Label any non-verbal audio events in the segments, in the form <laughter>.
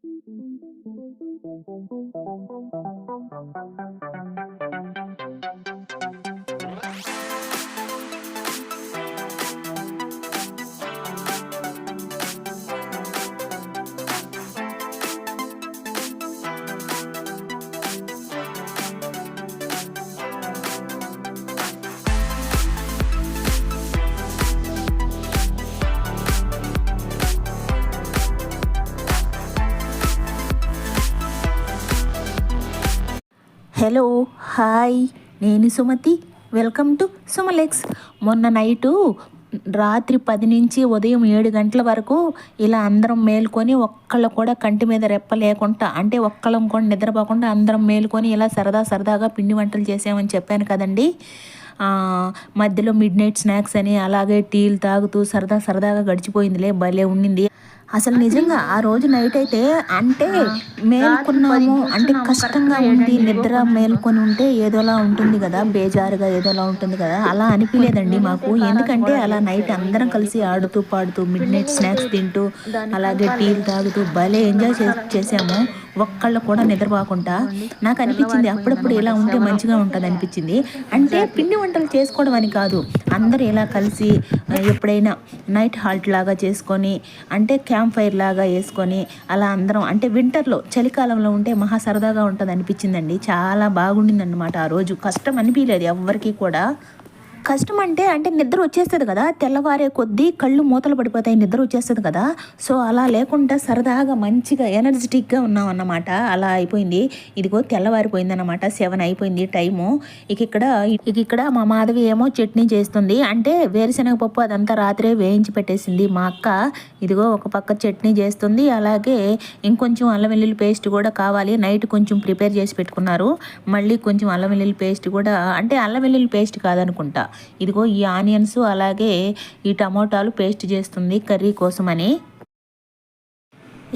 Thank you. Hello hi నేను Sumathi. Welcome to సుమలెక్స్. మొన్న night రాత్రి పది నుంచి ఉదయం ఏడు గంటల వరకు ఇలా అందరం మేల్కొని ఒక్కళ్ళు కూడా కంటి మీద రెప్ప లేకుండా అంటే ఒక్కళ్ళం కూడా నిద్రపోకుండా అందరం మేల్కొని ఇలా సరదా సరదాగా పిండి వంటలు చేసామని చెప్పాను కదండి. మధ్యలో మిడ్ నైట్ స్నాక్స్ అని అలాగే టీలు తాగుతూ సరదా సరదాగా గడిచిపోయిందిలే భలే ఉండింది. అసలు నిజంగా ఆ రోజు నైట్ అయితే అంటే మేల్కొన్నాము. అంటే కష్టంగా ఉంది నిద్ర మేల్కొని ఉంటే ఏదోలా ఉంటుంది కదా బేజారుగా ఏదోలా ఉంటుంది కదా అలా అనిపించలేదండి మాకు. ఎందుకంటే అలా నైట్ అందరం కలిసి ఆడుతూ పాడుతూ మిడ్ నైట్ స్నాక్స్ తింటూ అలాగే టీలు తాగుతూ భలే ఎంజాయ్ చేసాము ఒక్కళ్ళు కూడా నిద్రపోకుండా నాకు అనిపించింది అప్పుడప్పుడు ఇలా ఉంటే మంచిగా ఉంటుంది అనిపించింది అంటే పిండి వంటలు చేసుకోవడం అని కాదు. అందరూ ఇలా కలిసి ఎప్పుడైనా నైట్ హాల్ట్ లాగా చేసుకొని అంటే క్యాంప్ ఫైర్ లాగా వేసుకొని అలా అందరం అంటే వింటర్లో చలికాలంలో ఉంటే మహా సరదాగా ఉంటుంది అనిపించిందండి చాలా బాగుండింది అనమాట ఆ రోజు. కష్టం అనిపించలేదు ఎవ్వరికీ కూడా. కష్టం అంటే అంటే నిద్ర వచ్చేస్తుంది కదా. తెల్లవారే కొద్దీ కళ్ళు మూతలు పడిపోతాయి నిద్ర వచ్చేస్తుంది కదా. సో అలా లేకుండా సరదాగా మంచిగా ఎనర్జెటిక్గా ఉన్నాం అన్నమాట అలా అయిపోయింది. ఇదిగో తెల్లవారిపోయింది అనమాట సెవెన్ అయిపోయింది టైము. ఇక ఇక్కడ ఇక ఇక్కడ మా మాధవి ఏమో చట్నీ చేస్తుంది. అంటే వేరుశనగ పప్పు అదంతా రాత్రే వేయించి పెట్టేసింది మా అక్క. ఇదిగో ఒక పక్క చట్నీ చేస్తుంది. అలాగే ఇంకొంచెం అల్లం వెల్లుల్లి పేస్ట్ కూడా కావాలి. నైట్ కొంచెం ప్రిపేర్ చేసి పెట్టుకున్నారు. మళ్ళీ కొంచెం అల్లం వెల్లుల్లి పేస్ట్ కూడా అంటే అల్లం వెల్లుల్లి పేస్ట్ కాదనుకుంటా. ఇదిగో ఈ ఆనియన్స్ అలాగే ఈ టమోటాలు పేస్ట్ చేస్తుంది కర్రీ కోసమని.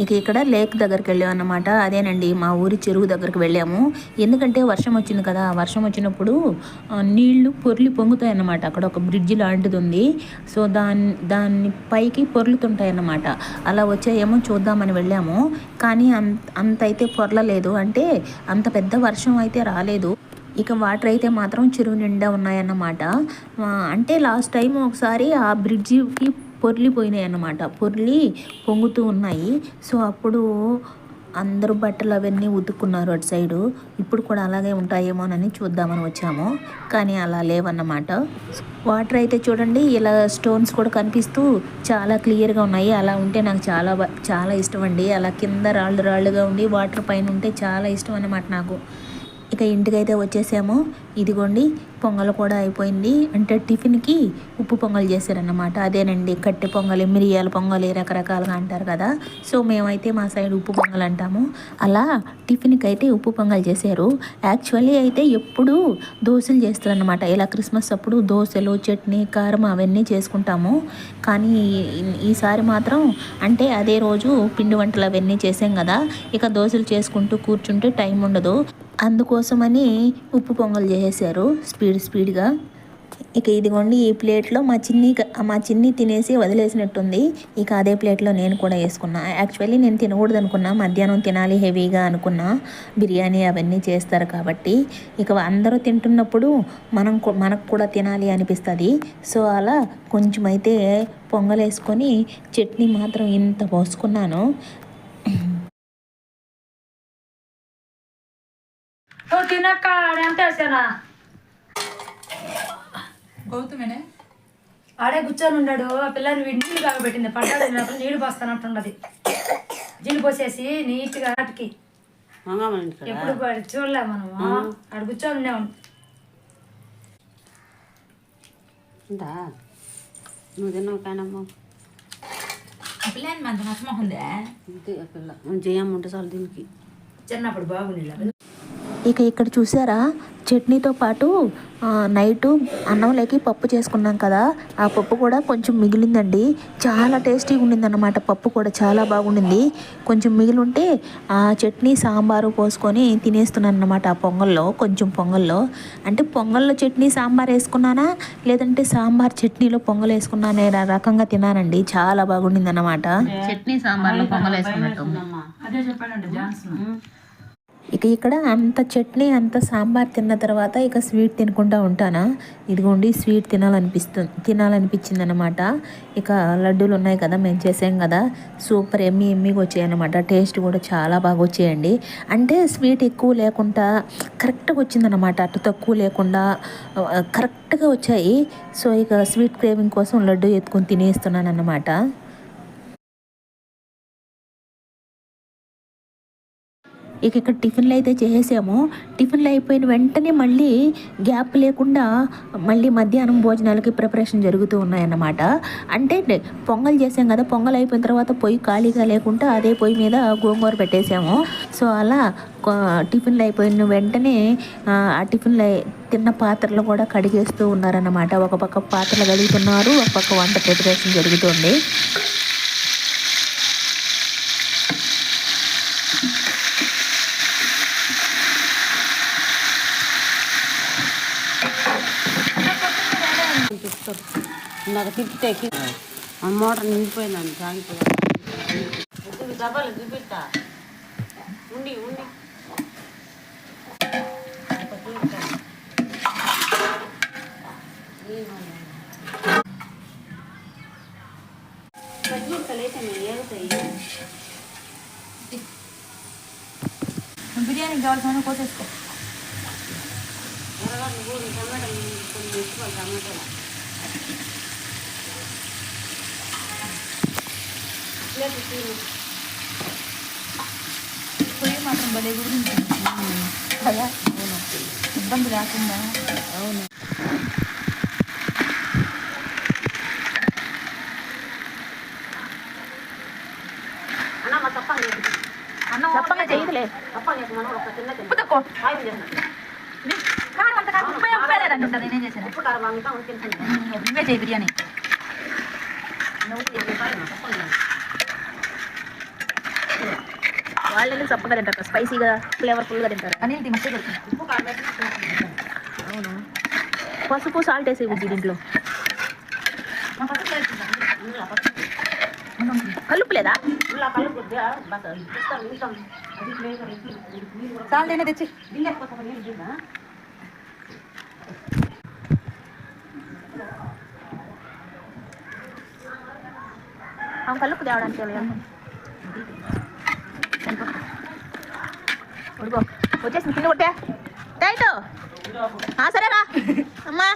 ఇక ఇక్కడ లేక్ దగ్గరికి వెళ్ళాం అన్నమాట అదేనండి మా ఊరి చెరువు దగ్గరికి వెళ్ళాము. ఎందుకంటే వర్షం వచ్చింది కదా వర్షం వచ్చినప్పుడు నీళ్ళు పొర్లి పొంగుతాయి అన్నమాట అక్కడ ఒక బ్రిడ్జ్ లాంటిది ఉంది. సో దాని దాన్ని పైకి పొర్లుతుంటాయి అన్నమాట అలా వచ్చాయేమో చూద్దామని వెళ్ళాము. కానీ అంత అంత అయితే పొర్లలేదు. అంటే అంత పెద్ద వర్షం అయితే రాలేదు. ఇక వాటర్ అయితే మాత్రం చెరువు నిండా ఉన్నాయన్నమాట. అంటే లాస్ట్ టైం ఒకసారి ఆ బ్రిడ్జికి పొర్లిపోయినాయి అన్నమాట పొర్లి పొంగుతూ ఉన్నాయి. సో అప్పుడు అందరూ బట్టలు అవన్నీ ఉతుక్కున్నారు అటు సైడు ఇప్పుడు కూడా అలాగే ఉంటాయేమోనని చూద్దామని వచ్చాము. కానీ అలా లేవన్నమాట. వాటర్ అయితే చూడండి ఇలా స్టోన్స్ కూడా కనిపిస్తూ చాలా క్లియర్గా ఉన్నాయి. అలా ఉంటే నాకు చాలా చాలా ఇష్టం అండి. అలా కింద రాళ్ళు రాళ్ళుగా ఉండి వాటర్ పైన ఉంటే చాలా ఇష్టం అన్నమాట నాకు. ఇక ఇంటికైతే వచ్చేసాము. ఇదిగోండి పొంగల్ కూడా అయిపోయింది. అంటే టిఫిన్కి ఉప్పు పొంగల్ చేశారన్నమాట. అదేనండి కట్టె పొంగలి మిరియాల పొంగలి రకరకాలుగా అంటారు కదా. సో మేమైతే మా సైడ్ ఉప్పు పొంగల్ అంటాము. అలా టిఫిన్కి అయితే ఉప్పు పొంగల్ చేశారు. యాక్చువల్లీ అయితే ఎప్పుడు దోశలు చేస్తారనమాట ఇలా క్రిస్మస్ అప్పుడు దోశలు చట్నీ కారం అవన్నీ చేసుకుంటాము. కానీ ఈసారి మాత్రం అంటే అదే రోజు పిండి వంటలు అవన్నీ చేసాం కదా. ఇక దోశలు చేసుకుంటూ కూర్చుంటే టైం ఉండదు. అందుకోసమని ఉప్పు పొంగల్ చేసేసారు స్పీడ్ స్పీడ్గా. ఇక ఇదిగోండి ఈ ప్లేట్లో మా చిన్ని మా చిన్ని తినేసి వదిలేసినట్టుంది. ఇక అదే ప్లేట్లో నేను కూడా వేసుకున్నా. యాక్చువల్లీ నేను తినకూడదు అనుకున్నా మధ్యాహ్నం తినాలి హెవీగా అనుకున్నా. బిర్యానీ అవన్నీ చేస్తారు కాబట్టి. ఇక అందరూ తింటున్నప్పుడు మనం మనకు కూడా తినాలి అనిపిస్తుంది. సో అలా కొంచెం అయితే పొంగలేసుకొని చట్నీ మాత్రం ఇంత పోసుకున్నాను. గౌతమేనే? ఆడే కూర్చొని ఉన్నాడు. ఆ పిల్లని వీడి నీళ్ళు కాగబెట్టింది. పంట తిన్నప్పుడు నీళ్ళు పోస్తానంటున్నది నీళ్ళు పోసేసి నీట్గా నాటికి ఎప్పుడు చూడలే మనము. ఆడ కూర్చొని ఉన్నాము ఉందా? నువ్వు తిన్నావు కానమ్మ. పిల్లని మంచి ఉందే పిల్ల. మనం చేయమ్మ ఉంటే చాలు దీనికి. చిన్నప్పుడు బాగుంది ఇక ఇక్కడ చూసారా? చట్నీతో పాటు నైటు అన్నంలోకి పప్పు చేసుకున్నాం కదా ఆ పప్పు కూడా కొంచెం మిగిలిందండి. చాలా టేస్టీగా ఉండిందన్నమాట పప్పు కూడా చాలా బాగుండింది. కొంచెం మిగిలి ఉంటే ఆ చట్నీ సాంబారు పోసుకొని తినేస్తున్నాను అనమాట ఆ పొంగల్లో కొంచెం పొంగల్లో. అంటే పొంగల్లో చట్నీ సాంబార్ వేసుకున్నానా లేదంటే సాంబార్ చట్నీలో పొంగల్ వేసుకున్నానే రకంగా తిన్నానండి. చాలా బాగుండింది అనమాట చట్నీ సాంబార్లో పొంగల్ వేసుకున్నట్టు. అదే చెప్పానండి జాన్సన్. ఇక ఇక్కడ అంత చట్నీ అంత సాంబార్ తిన్న తర్వాత ఇక స్వీట్ తినకుండా ఉంటానా? ఇదిగోండి స్వీట్ తినాలనిపిస్తుంది తినాలనిపించింది అనమాట ఇక లడ్డూలు ఉన్నాయి కదా మేము చేసాం కదా. సూపర్ ఎమ్మి ఎమ్మిగా వచ్చాయి అనమాట టేస్ట్ కూడా చాలా బాగా వచ్చాయండి. అంటే స్వీట్ ఎక్కువ లేకుండా కరెక్ట్గా వచ్చిందనమాట అటు తక్కువ లేకుండా కరెక్ట్గా వచ్చాయి. సో ఇక స్వీట్ క్రేవింగ్ కోసం లడ్డు ఎత్తుకొని తినేస్తున్నాను అనమాట ఇక ఇక్కడ టిఫిన్లు అయితే చేసేసాము. టిఫిన్లు అయిపోయిన వెంటనే మళ్ళీ గ్యాప్ లేకుండా మళ్ళీ మధ్యాహ్నం భోజనాలకి ప్రిపరేషన్ జరుగుతూ ఉన్నాయన్నమాట. అంటే పొంగల్ చేసాం కదా పొంగల్ అయిపోయిన తర్వాత పొయ్యి ఖాళీగా లేకుండా అదే పొయ్యి మీద గోంగూర పెట్టేసాము. సో అలా టిఫిన్లు అయిపోయిన వెంటనే ఆ, టిఫిన్లు తిన్న పాత్రలు కూడా కడిగేస్తూ ఉన్నారన్నమాట. ఒక పక్క పాత్రలు కడుగుతున్నారు ఒక పక్క వంట ప్రిపరేషన్ జరుగుతుంది. ఇందాక తిప్పితే ఆ మోటార్ నిండిపోయిందండి సాగిపోయి డబ్బాలు చూపిస్తా. ఉండి ఉండి. బిర్యానీకి కావాల్సిన కోసేసుకో. టమాటాలు కొన్ని వేసుకోవాలి టమాటాలు. లేదు తిను. పొయ్యి మాత్రం భలే గురించి కదా అవును ఇబ్బంది లేకుండా అవును అన్న మా తప్పని లేదు అన్నం చెప్పంగా చేయదులే తప్పని లేదు మనం ఒక చిన్న చిన్న ఉప్పు తక్కువ కాయం చేసినట్టు కారం అంత కారం ముప్పై ముప్పై లేదండి ఉంటుంది నేనేం చేశాను ఉప్పు కారం అంతా ఉంటే తింటుంది నువ్వే చేయి బిర్యానీ నువ్వు వాళ్ళు చప్పగా తింటారు. స్పైసీగా ఫ్లేవర్ఫుల్గా తింటారు. తింటుంది. అవును? పసుపు సాల్ట్ వేసే బుజ్జి దీంట్లో. కలుపు లేదా? ఇస్తాం ఇస్తాం. అది ఫ్లేవర్ ఇది ఇది నీళ్ళు కూడా సాల్ట్ అయినా తెచ్చి బిల్లు ఎక్కువ నీళ్ళు దిగా అవును కలుపు తేవడానికి వెళ్ళాను. ఉడుకో వచ్చేసింది కింద కొట్టే రైట్ సరేరా అమ్మా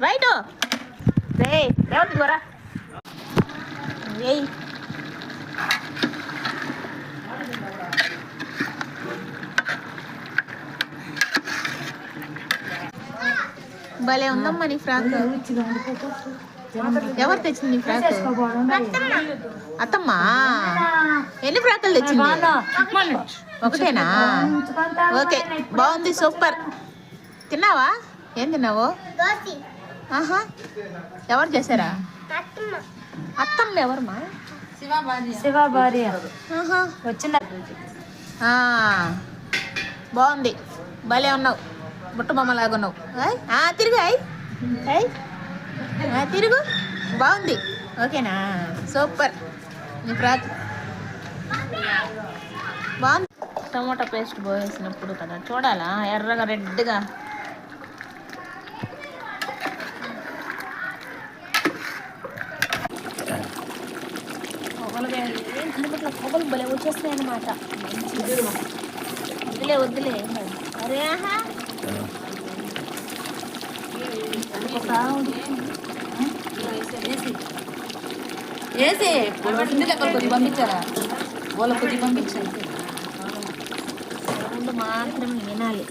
రైట్ రే రేవంత్ గోరా ఏయ్. భలే ఉందమ్మా నీ ఫ్రాక్. ఎవరు తెచ్చింది నీ ఫ్రాక్? అత్తమ్మా. ఎన్ని ఫ్రాకులు తెచ్చింది? ఒకటేనా? ఓకే బాగుంది సూపర్. తిన్నావా? ఏం తిన్నావు? ఆహా. ఎవరు చేశారా? అత్తమ్మ. ఎవరమ్మా? శివ భార్య ఆహా. వచ్చిందా? ఆ, బాగుంది. భలే ఉన్నావు. బుట్ట బొమ్మలాగా ఉన్నావు. ఆయ్, ఆ, తిరుగు అయ్ అయ్ ఆ, తిరుగు. బాగుంది. ఓకేనా? సూపర్. నీ ఫ్రాక్ బాగుంది. టమోటా పేస్ట్ పోసేసినప్పుడు కదా చూడాలా ఎర్రగా రెడ్గా పొగలు పొగలు భలే వచ్చేస్తాయి అనమాట వద్దులే వద్దులే ఏం అరే ఆహా వేసి ఇంటి దగ్గర కొద్ది పంపించారా వాళ్ళ కొద్ది పంపించారు సౌండ్ మాత్రమే వినాలి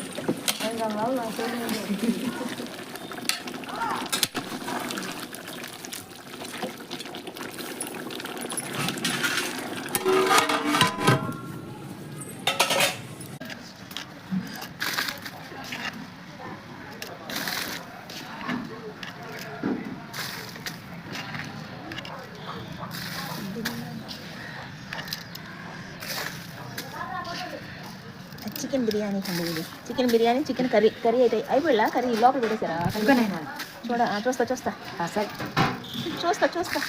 బిర్యానీ అండి ఇది chicken biryani chicken curry curry అయితే అయిపోయిలా? కర్రీ లోపల పెట్టేశారా. చూడ చూస్తా చూస్తా. సరే చూస్తా చూస్తా.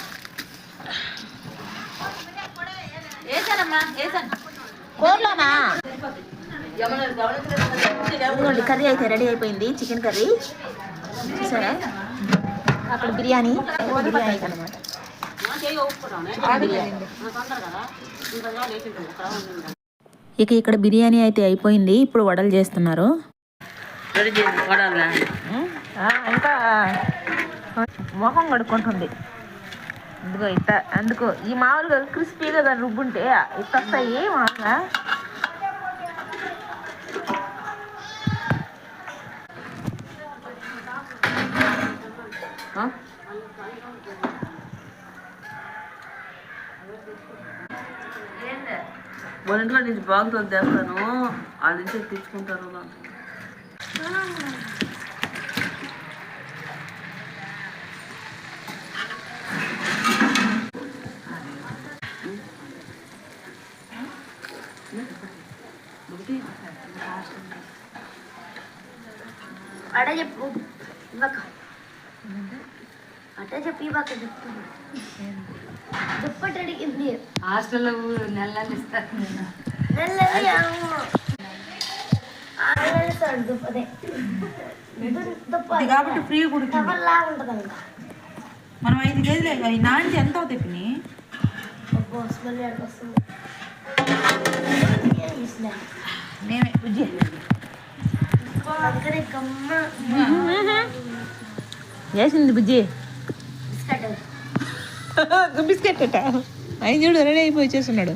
కోర్లోనా? ఇదిగోండి కర్రీ అయితే రెడీ అయిపోయింది చికెన్ కర్రీ. చూసారా? అక్కడ బిర్యానీ బిర్యానీ అనమాట కదా ఇక ఇక్కడ బిర్యానీ అయితే అయిపోయింది. ఇప్పుడు వడలు చేస్తున్నారు. ఇంకా మొహం కడుక్కుంటుంది. ఇదిగో ఇట్ట అందుకో ఈ మామూలుగా క్రిస్పీగా దాన్ని రుబ్బుంటే ఇట్ట వస్తాయి మామూలుగా? వాళ్ళ ఇంట్లో నుంచి బాగుతో తెస్తాను. వాళ్ళ నుంచి తెచ్చుకుంటారు అడ చెప్పు ఇవ్వక. అట చెప్పి ఇవ్వక చెప్తున్నా. దుప్పటి అడిగింది హాస్టల్లో నెల నెలలు ఇస్తారు దుప్పటి దుప్పటి కాబట్టి ఫ్రీ కుడుతుంది. మనం ఐదు కేజీలు ఈ నాంచి ఎంత అవుతాయి పిన్ని? మేమే గమ్మ. వేసింది బుజ్జి. <laughs> బిస్కెట్ చూడు రెడీ అయిపోయి వచ్చేస్తున్నాడు.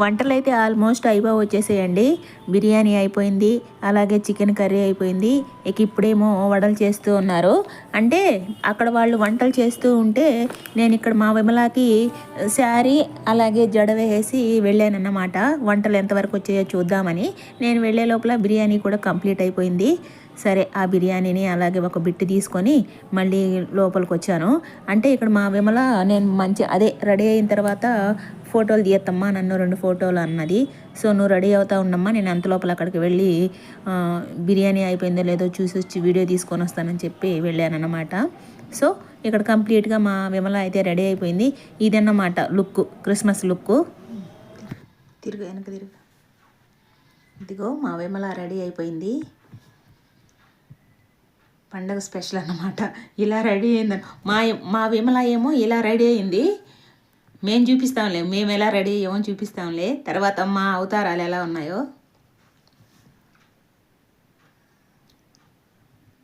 వంటలు అయితే ఆల్మోస్ట్ అయిపో వచ్చేసేయండి. బిర్యానీ అయిపోయింది అలాగే చికెన్ కర్రీ అయిపోయింది. ఇక ఇప్పుడేమో వడలు చేస్తూ ఉన్నారు. అంటే అక్కడ వాళ్ళు వంటలు చేస్తూ ఉంటే నేను ఇక్కడ మా విమలాకి శారీ అలాగే జడ వేసి వెళ్ళానన్నమాట. వంటలు ఎంతవరకు వచ్చాయో చూద్దామని. నేను వెళ్ళే లోపల బిర్యానీ కూడా కంప్లీట్ అయిపోయింది. సరే ఆ బిర్యానీని అలాగే ఒక బిట్టి తీసుకొని మళ్ళీ లోపలికి వచ్చాను అంటే ఇక్కడ మా విమల నేను మంచి అదే రెడీ అయిన తర్వాత ఫోటోలు తీయత్తమ్మా నన్ను రెండు ఫోటోలు అన్నది. సో నువ్వు రెడీ అవుతా ఉండమ్మా నేను అంత లోపల అక్కడికి వెళ్ళి బిర్యానీ అయిపోయిందో లేదో చూసి వచ్చి వీడియో తీసుకొని వస్తానని చెప్పి వెళ్ళానన్నమాట. సో ఇక్కడ కంప్లీట్గా మా విమల అయితే రెడీ అయిపోయింది. ఇదన్నమాట లుక్ క్రిస్మస్ లుక్. తిరుగు వెనక తిరుగు. ఇదిగో మా విమల రెడీ అయిపోయింది. పండగ స్పెషల్ అన్నమాట. ఇలా రెడీ అయిందని మా మా విమల ఏమో ఇలా రెడీ అయింది. మేము చూపిస్తాంలే. మేము ఎలా రెడీ అయ్యామో చూపిస్తాంలే. తర్వాత మా అవతారాలు ఎలా ఉన్నాయో.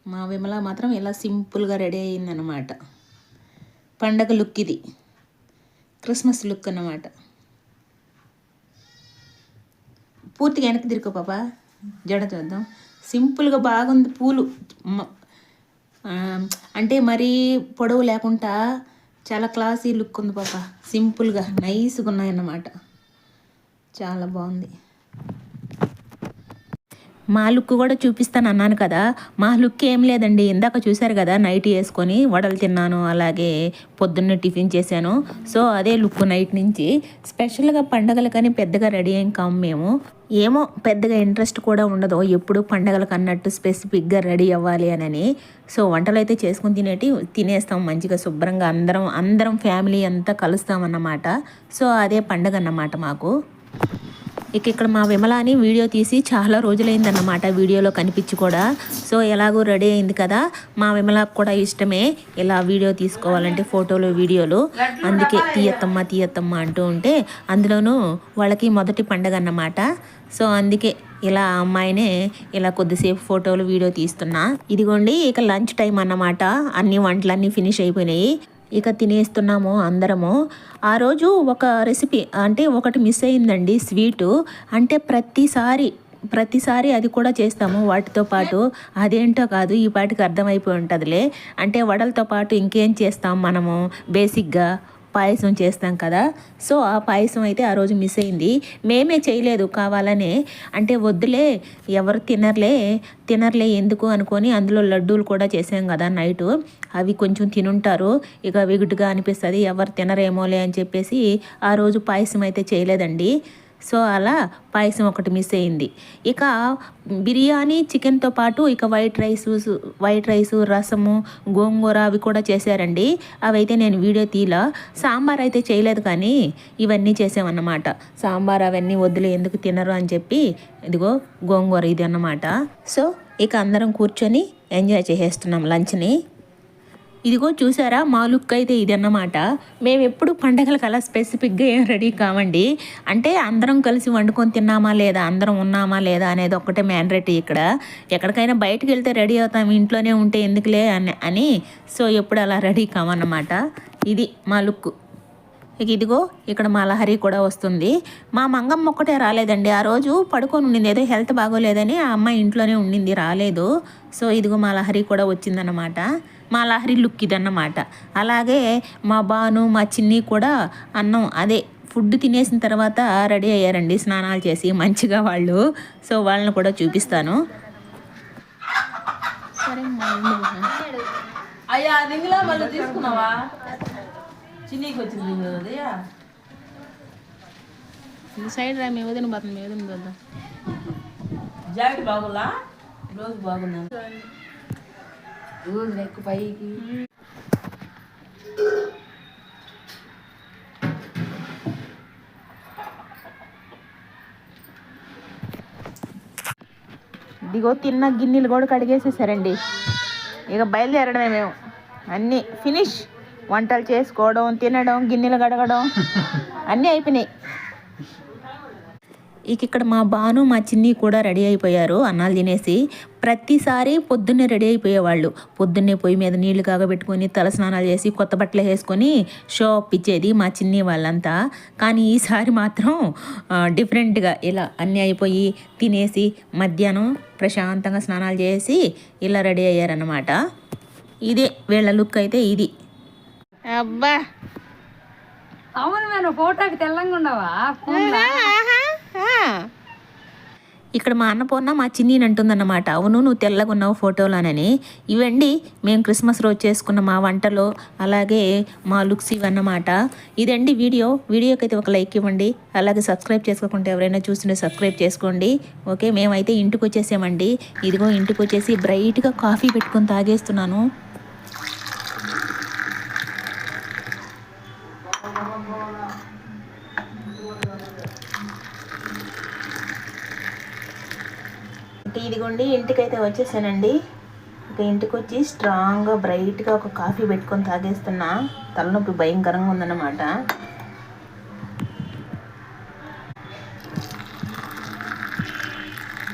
మా విమల మాత్రం ఇలా సింపుల్గా రెడీ అయిందనమాట పండగ లుక్ ఇది. క్రిస్మస్ లుక్ అన్నమాట. పూర్తిగా వెనక్కి తిరుకో పాప. జడ చూద్దాం. సింపుల్గా బాగుంది. పూలు. అంటే మరీ పొడవు లేకుండా చాలా క్లాసీ లుక్ ఉంది పాప. సింపుల్గా నైస్గా ఉన్నాయన్నమాట చాలా బాగుంది. మా లుక్ కూడా చూపిస్తాను అన్నాను కదా. మా లుక్ ఏం లేదండి. ఇందాక చూశారు కదా నైట్ వేసుకొని వడలు తిన్నాను అలాగే పొద్దున్నే టిఫిన్ చేశాను. సో అదే లుక్ నైట్ నుంచి. స్పెషల్గా పండగలు కానీ పెద్దగా రెడీ ఏం కాము మేము. ఏమో పెద్దగా ఇంట్రెస్ట్ కూడా ఉండదు. ఎప్పుడు పండగలకు అన్నట్టు స్పెసిఫిక్గా రెడీ అవ్వాలి అని సో వంటలు అయితే చేసుకుని తినేటి తినేస్తాం మంచిగా శుభ్రంగా అందరం అందరం ఫ్యామిలీ అంతా కలుస్తామన్నమాట. సో అదే పండగ అన్నమాట మాకు. ఇక ఇక్కడ మా విమలాని వీడియో తీసి చాలా రోజులైందన్నమాట వీడియోలో కనిపించి కూడా. సో ఎలాగో రెడీ అయింది కదా. మా విమలాకు కూడా ఇష్టమే ఇలా వీడియో తీసుకోవాలంటే ఫోటోలు వీడియోలు. అందుకే తీయత్తమ్మ తీయత్తమ్మ అంటూ ఉంటే అందులోనూ వాళ్ళకి మొదటి పండగ అన్నమాట సో అందుకే ఇలా అమ్మాయినే ఇలా కొద్దిసేపు ఫోటోలు వీడియో తీస్తున్నా. ఇదిగోండి ఇక లంచ్ టైం అన్నమాట. అన్ని వంటలన్నీ ఫినిష్ అయిపోయినాయి. ఇక తినేస్తున్నాము అందరము. ఆ రోజు ఒక రెసిపీ అంటే ఒకటి మిస్ అయిందండి స్వీటు అంటే ప్రతిసారి ప్రతిసారి అది కూడా చేస్తాము వాటితో పాటు. అదేంటో కాదు ఈ పాటికి అర్థమైపోయి ఉంటుందిలే. అంటే వడలతో పాటు ఇంకేం చేస్తాం మనము? బేసిక్గా పాయసం చేస్తాం కదా. సో ఆ పాయసం అయితే ఆ రోజు మిస్ అయింది. మేమే చేయలేదు కావాలనే. అంటే వద్దులే ఎవరు తినర్లే తినర్లే ఎందుకు అనుకొని అందులో లడ్డూలు కూడా చేసాం కదా నైటు. అవి కొంచెం తినుంటారు. ఇక విగుటుగా అనిపిస్తుంది ఎవరు తినరేమోలే అని చెప్పేసి ఆ రోజు పాయసం అయితే చేయలేదండి. సో అలా పాయసం ఒకటి మిస్ అయింది. ఇక బిర్యానీ చికెన్తో పాటు ఇక వైట్ రైస్ వైట్ రైస్ రసము గోంగూర అవి కూడా చేశారండి. అవైతే నేను వీడియో తీలా. సాంబార్ అయితే చేయలేదు కానీ ఇవన్నీ చేసామన్నమాట. సాంబార్ అవన్నీ వద్దులే ఎందుకు తినరు అని చెప్పి ఇదిగో గోంగూర ఇది అన్నమాట. సో ఇక అందరం కూర్చొని ఎంజాయ్ చేసేస్తున్నాం లంచ్ని. ఇదిగో చూసారా మా లుక్ అయితే ఇది అన్నమాట మేము ఎప్పుడు పండగలకు అలా స్పెసిఫిక్గా ఏం రెడీ కావండి. అంటే అందరం కలిసి వండుకొని తిన్నామా లేదా అందరం ఉన్నామా లేదా అనేది ఒక్కటే మ్యాండరేట్ ఇక్కడ. ఎక్కడికైనా బయటకు వెళ్తే రెడీ అవుతాం ఇంట్లోనే ఉంటే ఎందుకులే అని అని. సో ఎప్పుడు అలా రెడీ కావన్నమాట. ఇది మా లుక్ ఇక ఇదిగో ఇక్కడ మా లహరి కూడా వస్తుంది. మా మంగమ్మ ఒక్కటే రాలేదండి. ఆ రోజు పడుకొని ఉండింది. ఏదో హెల్త్ బాగోలేదని ఆ అమ్మాయి ఇంట్లోనే ఉండింది. రాలేదు. సో ఇదిగో మా లహరి కూడా వచ్చిందన్నమాట. మా లహరి లుక్ ఇదన్నమాట. అలాగే మా బాను మా చిన్ని కూడా అన్నం అదే ఫుడ్ తినేసిన తర్వాత రెడీ అయ్యారండి. స్నానాలు చేసి మంచిగా వాళ్ళు. సో వాళ్ళని కూడా చూపిస్తాను. అయ్యా మళ్ళీ తీసుకున్నావా? చిన్నీకి వచ్చింది సైడ్ రా మేము వదిన పోతుంది మేము వదిన చూద్దాం జాకెట్ బాగులా బ్లౌజ్ బాగున్నా ఎక్కువ పైకి. ఇదిగో తిన్న గిన్నెలు కూడా కడిగేసేసారండి. ఇక బయలుదేరడమే మేము. అన్నీ. ఫినిష్. వంటలు చేసుకోవడం తినడం గిన్నెలు కడగడం అన్నీ అయిపోయినాయి. ఇక ఇక్కడ మా బాను మా చిన్ని కూడా రెడీ అయిపోయారు. అన్నాలు తినేసి ప్రతిసారి పొద్దున్నే రెడీ అయిపోయేవాళ్ళు. పొద్దున్నే పొయ్యి మీద నీళ్ళు కాగబెట్టుకొని తల స్నానాలు చేసి కొత్త బట్టలు వేసుకొని షో ఇచ్చేది మా చిన్ని వాళ్ళంతా. కానీ ఈసారి మాత్రం డిఫరెంట్గా ఇలా అన్నీ అయిపోయి తినేసి మధ్యాహ్నం ప్రశాంతంగా స్నానాలు చేసి ఇలా రెడీ అయ్యారన్నమాట. ఇదే వీళ్ళ లుక్ అయితే ఇది. అబ్బా. అవును నేను ఫోటోకి తెల్లంగా ఉండవా? ఇక్కడ మా అన్నపూర్ణ మా చిన్ని అంటుందన్నమాట అవును నువ్వు తెల్లగా ఉన్నావు ఫోటోలోనని. ఇవండి మేము క్రిస్మస్ రోజు చేసుకున్న మా వంటలు అలాగే మా లుక్స్ ఇవన్నమాట. ఇదండి వీడియో. వీడియోకి అయితే ఒక లైక్ ఇవ్వండి. అలాగే సబ్స్క్రైబ్ చేసుకోకుంటే ఎవరైనా చూస్తుంటే సబ్స్క్రైబ్ చేసుకోండి. ఓకే మేమైతే ఇంటికి వచ్చేసామండి ఇదిగో ఇంటికి వచ్చేసి బ్రైట్గా కాఫీ పెట్టుకొని తాగేస్తున్నాను. అండి ఇంటికైతే వచ్చేసానండి. ఇక ఇంటికి వచ్చి స్ట్రాంగ్గా బ్రైట్గా ఒక కాఫీ పెట్టుకొని తాగేస్తున్నా. తలనొప్పి భయంకరంగా ఉందన్నమాట.